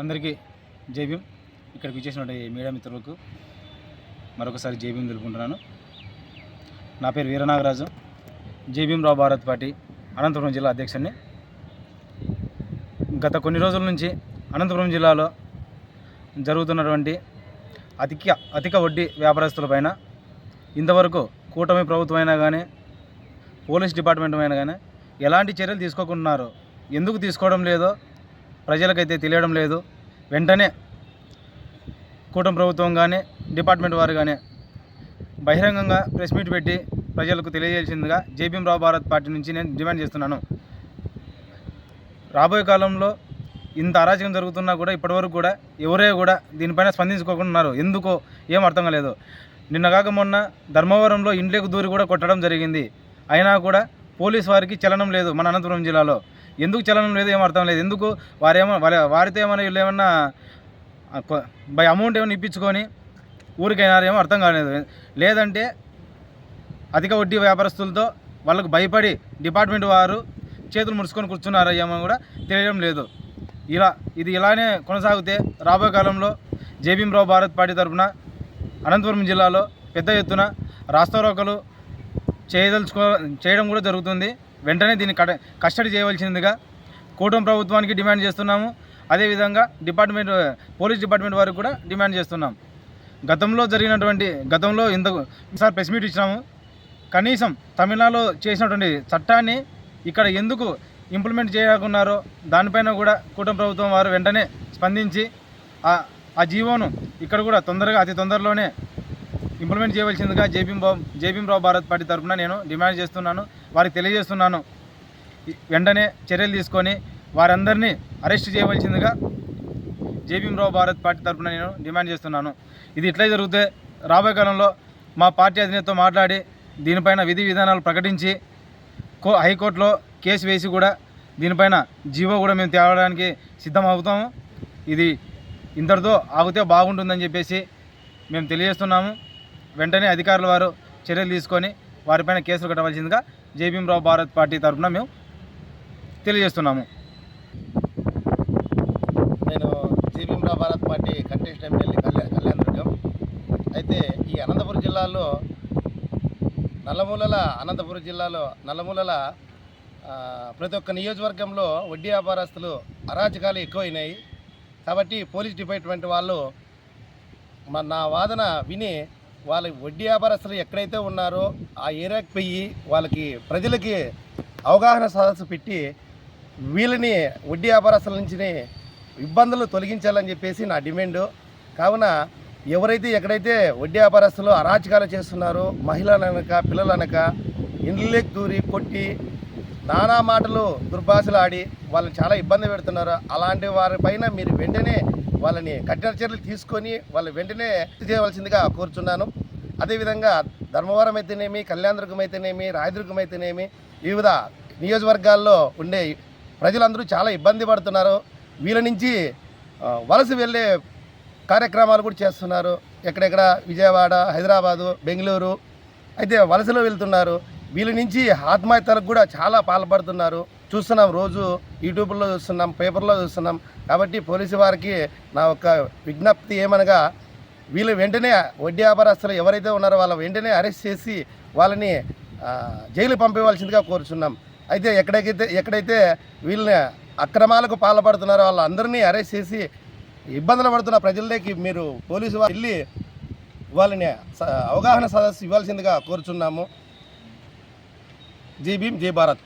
అందరికీ జైభీం ఇక్కడికి వచ్చేసినటువంటి మీడియా మిత్రులకు మరొకసారి జైభీం తెలుపుకుంటున్నాను. నా పేరు వీరనాగరాజు. జైభీం రావు భారత్ పార్టీ అనంతపురం జిల్లా అధ్యక్షుడిని. గత కొన్ని రోజుల నుంచి అనంతపురం జిల్లాలో జరుగుతున్నటువంటి అధిక అధిక వడ్డీ వ్యాపారస్తులపైన ఇంతవరకు కూటమి ప్రభుత్వం అయినా కానీ పోలీస్ డిపార్ట్మెంట్ అయినా కానీ ఎలాంటి చర్యలు తీసుకోకుంటున్నారు ఎందుకు తీసుకోవడం లేదో ప్రజలకైతే తెలియడం లేదు. వెంటనే కూటమి ప్రభుత్వం కానీ డిపార్ట్మెంట్ వారు కానీ బహిరంగంగా ప్రెస్ మీట్ పెట్టి ప్రజలకు తెలియజేసిందిగా జేపీఎం రావు భారత్ పార్టీ నుంచి నేను డిమాండ్ చేస్తున్నాను. రాబోయే కాలంలో ఇంత అరాచకం జరుగుతున్నా కూడా ఇప్పటివరకు కూడా ఎవరే కూడా దీనిపైన స్పందించుకోకుండా ఉన్నారు. ఎందుకో ఏం అర్థం కాలేదు. నిన్న కాక మొన్న ధర్మవరంలో ఇండ్లకు దూరి కూడా కొట్టడం జరిగింది. అయినా కూడా పోలీస్ వారికి చలనం లేదు మన అనంతపురం జిల్లాలో. ఎందుకు చలనం లేదు ఏం అర్థం లేదు. ఎందుకు వారేమో వాళ్ళ వారితో ఏమైనా వీళ్ళు ఏమన్నా బై అమౌంట్ ఏమైనా ఇప్పించుకొని ఊరికైనారేమో అర్థం కాలేదు. లేదంటే అధిక వడ్డీ వ్యాపారస్తులతో వాళ్ళకు భయపడి డిపార్ట్మెంట్ వారు చేతులు ముడుచుకొని కూర్చున్నారా ఏమో కూడా తెలియడం లేదు. ఇలా ఇది ఇలానే కొనసాగితే రాబోయే కాలంలో జేబీఎం రావు భారత్ పార్టీ తరఫున అనంతపురం జిల్లాలో పెద్ద ఎత్తున రాస్తారోకలు చేయదలుచుకో చేయడం కూడా జరుగుతుంది. వెంటనే దీన్ని కస్టడీ చేయవలసిందిగా కూటమి ప్రభుత్వానికి డిమాండ్ చేస్తున్నాము. అదేవిధంగా డిపార్ట్మెంట్ పోలీస్ డిపార్ట్మెంట్ వారికి కూడా డిమాండ్ చేస్తున్నాం. గతంలో జరిగినటువంటి గతంలో ఇంత సార్ ప్రెస్ మీట్ ఇచ్చినాము. కనీసం తమిళనాడులో చేసినటువంటి చట్టాన్ని ఇక్కడ ఎందుకు ఇంప్లిమెంట్ చేయకున్నారో దానిపైన కూడా కూటమి ప్రభుత్వం వారు వెంటనే స్పందించి ఆ- ఆ జీవోను ఇక్కడ కూడా తొందరగా అతి తొందరలోనే ఇంప్లిమెంట్ చేయవలసిందిగా JB Rao JPM Rao Bharat party తరఫున నేను డిమాండ్ చేస్తున్నాను వారికి తెలియజేస్తున్నాను. వెంటనే చర్యలు తీసుకొని వారందరినీ అరెస్ట్ చేయవలసిందిగా జేబీ రావు భారత్ పార్టీ తరఫున నేను డిమాండ్ చేస్తున్నాను. ఇది ఇట్లా జరిగితే రాబోయే కాలంలో మా పార్టీ అధినేతతో మాట్లాడి దీనిపైన విధి విధానాలు ప్రకటించి కో హైకోర్టులో కేసు వేసి కూడా దీనిపైన జీవో కూడా మేము తేవడానికి సిద్ధం అవుతాము ఇది ఇంతటితో ఆగితే బాగుంటుందని చెప్పేసి మేము తెలియజేస్తున్నాము. వెంటనే అధికారుల వారు చర్యలు తీసుకొని వారిపైన కేసులు కట్టవలసిందిగా జేబీఎంరావు భారత్ పార్టీ తరఫున మేము తెలియజేస్తున్నాము. నేను JBM Rao Bharat party contest MLA Kalyan Kalyan Durgam. అయితే ఈ అనంతపురం జిల్లాలో నల్లమూలల అనంతపురం జిల్లాలో నల్లమూలల ప్రతి ఒక్క నియోజకవర్గంలో వడ్డీ వ్యాపారస్తులు అరాచకాలు ఎక్కువైనాయి. కాబట్టి పోలీస్ డిపార్ట్మెంట్ వాళ్ళు నా వాదన విని వాళ్ళ వడ్డీ వ్యాపారస్తులు ఎక్కడైతే ఉన్నారో ఆ ఏరియాకి పోయి వాళ్ళకి ప్రజలకి అవగాహన సదస్సు పెట్టి వీళ్ళని వడ్డీ వ్యాపారస్తుల నుంచి ఇబ్బందులు తొలగించాలని చెప్పేసి నా డిమాండ్. కావున ఎవరైతే ఎక్కడైతే వడ్డీ వ్యాపారస్తులు అరాచకాలు చేస్తున్నారో మహిళలనక పిల్లలనక ఇండ్లకి దూరి కొట్టి నానా మాటలు దుర్భాషలు ఆడి వాళ్ళని చాలా ఇబ్బంది పెడుతున్నారు. అలాంటి వారిపైన మీరు వెంటనే వాళ్ళని కఠిన చర్యలు తీసుకొని వాళ్ళు వెంటనే చేయవలసిందిగా కోరుచున్నాను. అదేవిధంగా ధర్మవరం అయితేనేమి కళ్యాణదుర్గం అయితేనేమి రాయదుర్గం అయితేనేమి వివిధ నియోజకవర్గాల్లో ఉండే ప్రజలందరూ చాలా ఇబ్బంది పడుతున్నారు. వీళ్ళ నుంచి వలస వెళ్ళే కార్యక్రమాలు కూడా చేస్తున్నారు. ఎక్కడెక్కడ విజయవాడ హైదరాబాదు బెంగళూరు అయితే వలసలో వెళ్తున్నారు. వీళ్ళ నుంచి ఆత్మహత్యలకు కూడా చాలా పాల్పడుతున్నారు. చూస్తున్నాం రోజు యూట్యూబ్లో చూస్తున్నాం పేపర్లో చూస్తున్నాం. కాబట్టి పోలీసు వారికి నా యొక్క విజ్ఞప్తి ఏమనగా వీళ్ళు వెంటనే వడ్డీ వ్యాపారస్తులు ఎవరైతే ఉన్నారో వాళ్ళ వెంటనే అరెస్ట్ చేసి వాళ్ళని జైలు పంపించవలసిందిగా కోరుచున్నాం. అయితే ఎక్కడైతే ఎక్కడైతే వీళ్ళని అక్రమాలకు పాల్పడుతున్నారో వాళ్ళందరినీ అరెస్ట్ చేసి ఇబ్బందులు పడుతున్న ప్రజలకి మీరు పోలీసు వారు వెళ్ళి వాళ్ళని అవగాహన సదస్సు ఇవ్వాల్సిందిగా కోరుచున్నాము. జై భీమ్ జై భారత్